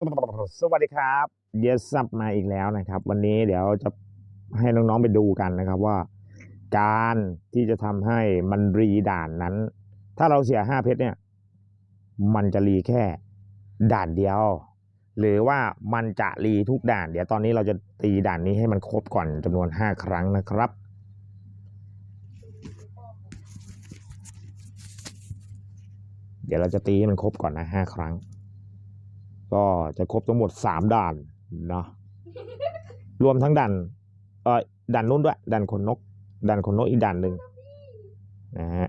สวัสดีครับเยสับมาอีกแล้วนะครับ วันนี้เดี๋ยวจะให้น้องๆไปดูกันนะครับว่า การที่จะทำให้มันรีด่านนั้น ถ้าเราเสียห้าเพชรเนี่ย มันจะรีแค่ด่านเดียว หรือว่ามันจะรีทุกด่าน เดี๋ยวตอนนี้เราจะตีด่านนี้ให้มันครบก่อนจำนวนห้าครั้งนะครับเดี๋ยวเราจะตีให้มันครบก่อนนะห้าครั้ง ก็จะครบทั้งหมดสามด่านเนาะรวมทั้งด่านเออด่านนู้นด้วยด่านขนนกด่านขนนกอีกด่านหนึ่งนะฮะ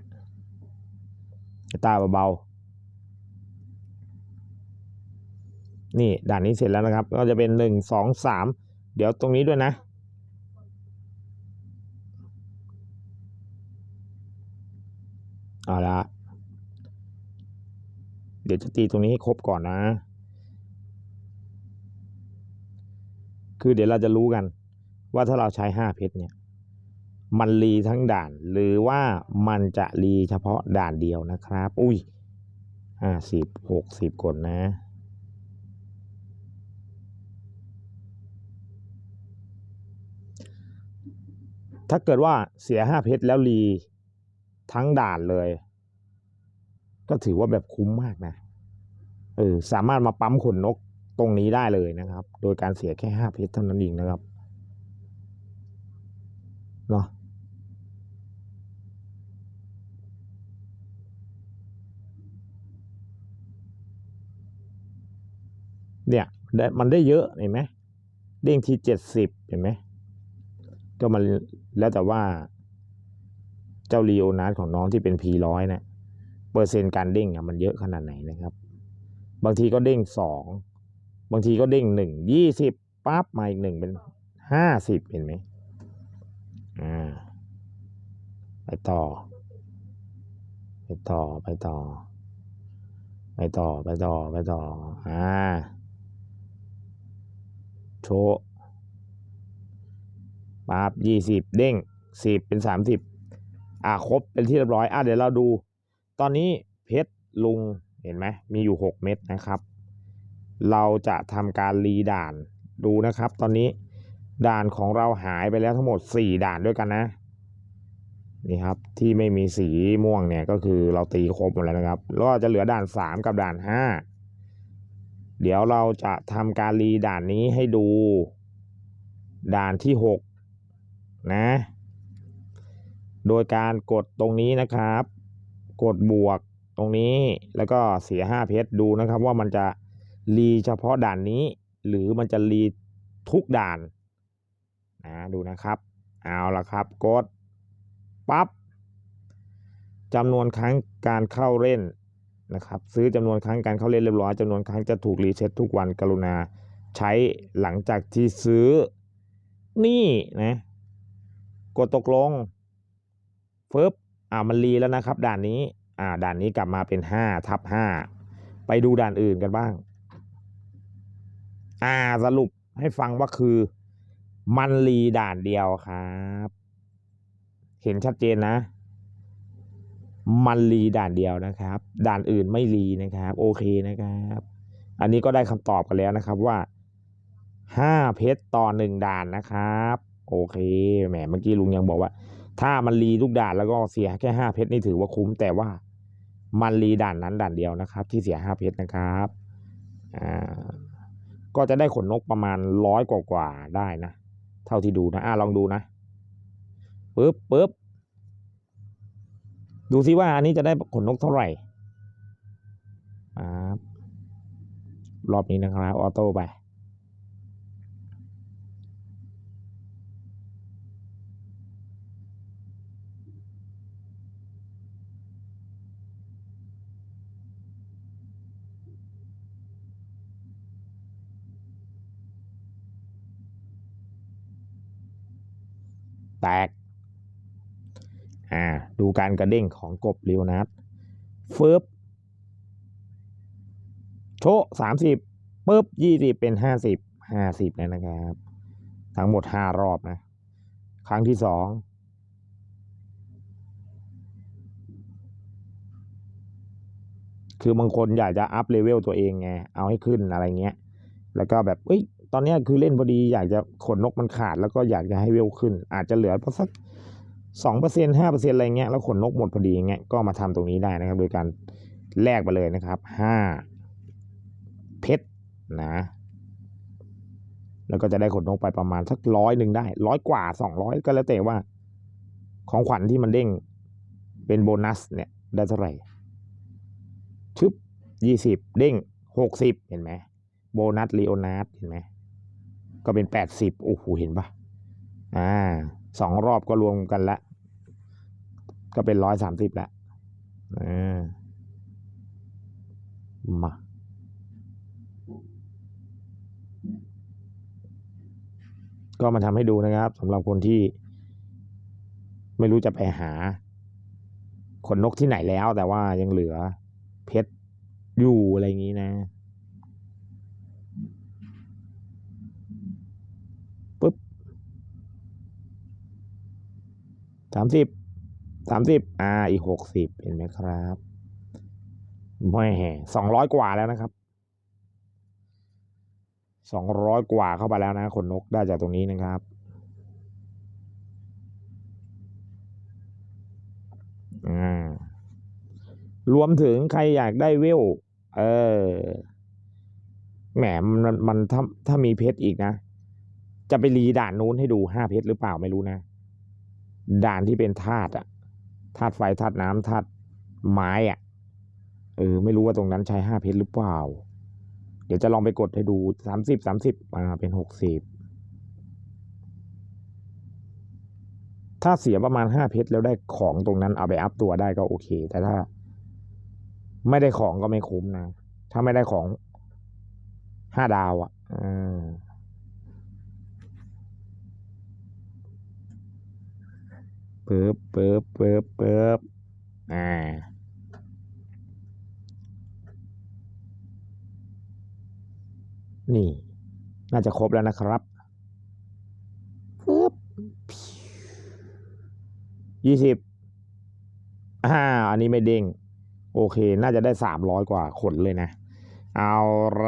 ตาเบาๆนี่ด่านนี้เสร็จแล้วนะครับ ก็จะเป็นหนึ่งสองสามเดี๋ยวตรงนี้ด้วยนะเอาละเดี๋ยวจะตีตรงนี้ให้ครบก่อนนะ คือเดี๋ยวเราจะรู้กัน ว่าถ้าเราใช้ห้าเพชรเนี่ยมันรีทั้งด่าน หรือว่ามันจะรีเฉพาะด่านเดียวนะครับ อุ้ยห้าสิบหกสิบคนนะถ้าเกิดว่าเสียห้าเพชรแล้วรีทั้งด่านเลย ก็ถือว่าแบบคุ้มมากนะ เออ สามารถมาปั๊มขนนก ตรงนี้ได้เลยนะครับ โดยการเสียแค่ห้าเพชรเท่านั้นเองนะครับเนาะเนี่ยได้มันได้เยอะเห็นไหมเด้งที่เจ็ดสิบเห็นไหมก็มันแล้วแต่ว่าเจ้าลีโอนาร์ของน้องที่เป็นพีร้อยนะเปอร์เซ็นต์การเด้งอะมันเยอะขนาดไหนนะครับ บางทีก็เด้งสอง บางทีก็เด้งหนึ่งยี่สิบปั๊บมาอีกหนึ่งเป็นห้าสิบเห็นไหมอ่าไปต่อ ไปต่อไปต่อ ไปต่อไปต่อไปต่ออ่าโชว์ปั๊บยี่สิบเด้งสิบเป็นสามสิบอ่าครบเป็นที่เรียบร้อยอ่าเดี๋ยวเราดู ตอนนี้เพชรลุงเห็นไหมมีอยู่หกเม็ดนะครับ เราจะทำการรีด่านดูนะครับ ตอนนี้ด่านของเราหายไปแล้วทั้งหมดสี่ด่านด้วยกันนะนี่ครับที่ไม่มีสีม่วงเนี่ยก็คือเราตีครบหมดแล้วนะครับแล้วก็จะเหลือด่านสามกับด่านห้าเดี๋ยวเราจะทำการรีด่านนี้ให้ดู ด่านที่หกนะ โดยการกดตรงนี้นะครับ กดบวกตรงนี้แล้วก็เสียห้าเพชรดูนะครับว่ามันจะ รีเฉพาะด่านนี้ หรือมันจะรีทุกด่านนะดูนะครับ เอาละครับกดปั๊บจำนวนครั้งการเข้าเล่นนะครับ ซื้อจำนวนครั้งการเข้าเล่นเรียบร้อยจำนวนครั้งจะถูกรีเซ็ตทุกวันกรุณาใช้หลังจากที่ซื้อนี่นะกดตกลงฟึบอ่ามันรีแล้วนะครับ ด่านนี้อ่าด่านนี้กลับมาเป็นห้าทับห้าไปดูด่านอื่นกันบ้าง อ่าสรุปให้ฟังว่าคือ มันรีด่านเดียวครับ เห็นชัดเจนนะ มันรีด่านเดียวนะครับ ด่านอื่นไม่รีนะครับ โอเคนะครับ อันนี้ก็ได้คำตอบกันแล้วนะครับว่าห้าเพชรต่อหนึ่งด่านนะครับ โอเคแหมเมื่อกี้ลุงยังบอกว่า ถ้ามันรีทุกด่านแล้วก็เสียแค่ห้าเพชรนี่ถือว่าคุ้มแต่ว่ามันรีด่านนั้นด่านเดียวนะครับ ที่เสียห้าเพชรนะครับอ่า ก็จะได้ขนนกประมาณร้อยกว่าๆได้นะ เท่าที่ดูนะ อ่าลองดูนะปึ๊บปึ๊บดูซิว่าอันนี้จะได้ขนนกเท่าไหร่รอบนี้นะครับ ออโต้ไป แตก อ่า ดูการกระเด้งของกบเรียวนัดฟึบโชสามสิบปุ๊บยี่สิบเป็นห้าสิบห้าสิบแล้วนะครับ ทั้งหมดห้ารอบนะ ครั้งที่สองคือบางคนอยากจะอัพเลเวลตัวเองไง เอาให้ขึ้นอะไรเงี้ย แล้วก็แบบเอ้ย ตอนนี้คือเล่นพอดีอยากจะขนนกมันขาดแล้วก็อยากจะให้เวลขึ้น อาจจะเหลือสักสองเปอร์เซ็นต์ห้าเปอร์เซ็นต์อะไรเงี้ยแล้วขนนกหมดพอดีเงี้ยก็มาทำตรงนี้ได้นะครับ โดยการแลกไปเลยนะครับห้าเพชรนะ แล้วก็จะได้ขนนกไปประมาณสักร้อยหนึ่งได้ร้อยกว่าสองร้อยก็แล้วแต่ว่า ของขวัญที่มันเด้งเป็นโบนัสเนี่ยได้เท่าไหร่ชึบยี่สิบเด้งหกสิบเห็นไหมโบนัสลีโอนาร์ดเห็นไหม ก็เป็นแปดสิบโอ้โห เห็นปะอ่าสองรอบก็รวมกันละ ก็เป็นร้อยสามสิบละอ่ามาก็มาทำให้ดูนะครับสำหรับคนที่ ไม่รู้จะไปหา ขนนกที่ไหนแล้ว แต่ว่ายังเหลือเพชรอยู่อะไรอย่างนี้นะ สามสิบสามสิบอ่าอีกหกสิบเห็นไหมครับไม่แห่สองร้อยกว่าแล้วนะครับสองร้อยกว่าเข้าไปแล้วนะขนนกได้จากตรงนี้นะครับ อ่า รวมถึงใครอยากได้เวล เออ แหมมันมันถ้าถ้ามีเพชรอีกนะ จะไปรีด่านนู้นให้ดูห้าเพชรหรือเปล่าไม่รู้นะ ด่านที่เป็นธาตุอะธาตุไฟธาตุน้ำธาตุไม้อะเออ ไม่รู้ว่าตรงนั้นใช้ห้าเพชรหรือเปล่า เดี๋ยวจะลองไปกดให้ดูสามสิบสามสิบอ่าเป็นหกสิบถ้าเสียประมาณห้าเพชรแล้วได้ของตรงนั้นเอาไปอัพตัวได้ก็โอเค แต่ถ้า ไม่ได้ของก็ไม่คุ้มนะ ถ้าไม่ได้ของห้าดาวอะ่ะอ่าเปิบเปิบเปิบเปิบอ่านี่ น่าจะครบแล้วนะครับปึ๊บยี่สิบอ่าอันนี้ไม่เด้ง โอเค น่าจะได้สามร้อยกว่าขนเลยนะ เอา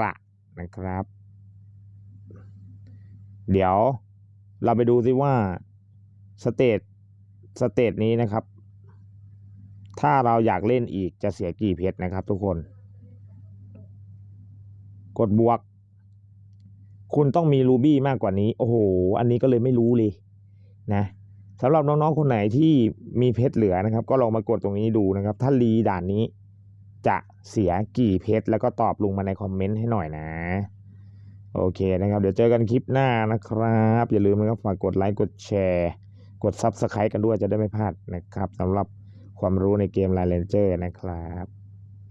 ละนะครับ เดี๋ยวเราไปดูซิว่าสเตจ สเตจนี้นะครับ ถ้าเราอยากเล่นอีกจะเสียกี่เพชรนะครับทุกคน กดบวก คุณต้องมีรูบี้มากกว่านี้ โอ้โห อันนี้ก็เลยไม่รู้เลยนะสำหรับน้องๆคนไหนที่มีเพชรเหลือนะครับ ก็ลองมากดตรงนี้ดูนะครับ ถ้ารีด่านนี้จะเสียกี่เพชรแล้วก็ตอบลงมาในคอมเมนต์ให้หน่อยนะ โอเคนะครับ เดี๋ยวเจอกันคลิปหน้านะครับ อย่าลืมนะครับฝากกดไลค์กดแชร์ กด Subscribe กันด้วยจะได้ไม่พลาดนะครับสำหรับความรู้ในเกม Line Ranger นะครับ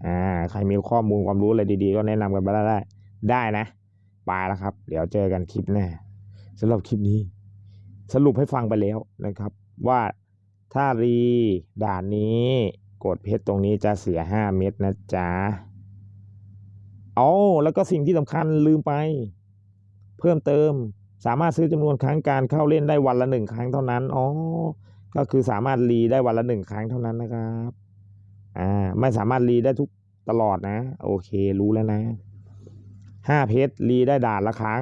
อ่าใครมีข้อมูลความรู้อะไรดีๆ ก็แนะนำกันมาได้ได้นะไปแล้วครับ เดี๋ยวเจอกันคลิปหน้าสำหรับคลิปนี้ สรุปให้ฟังไปแล้วนะครับ ว่าถ้ารีด่านนี้กดเพชรตรงนี้จะเสียห้าเม็ดนะจ๊ะอ๋อแล้วก็สิ่งที่สำคัญลืมไป เพิ่มเติม สามารถซื้อจำนวนครั้งการเข้าเล่นได้วันละหนึ่งครั้งเท่านั้น อ๋อ ก็คือสามารถรีได้วันละหนึ่งครั้งเท่านั้นนะครับ อ่า ไม่สามารถรีได้ทุกตลอดนะ โอเค รู้แล้วนะห้าเพชรรีได้ด่านละครั้ง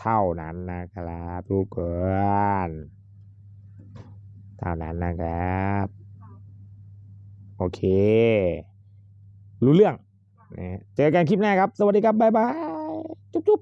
เท่านั้นนะครับทุกคนเท่านั้นนะครับ โอเค รู้เรื่อง เจอกันคลิปหน้าครับ สวัสดีครับ บ๊ายบาย จุ๊บ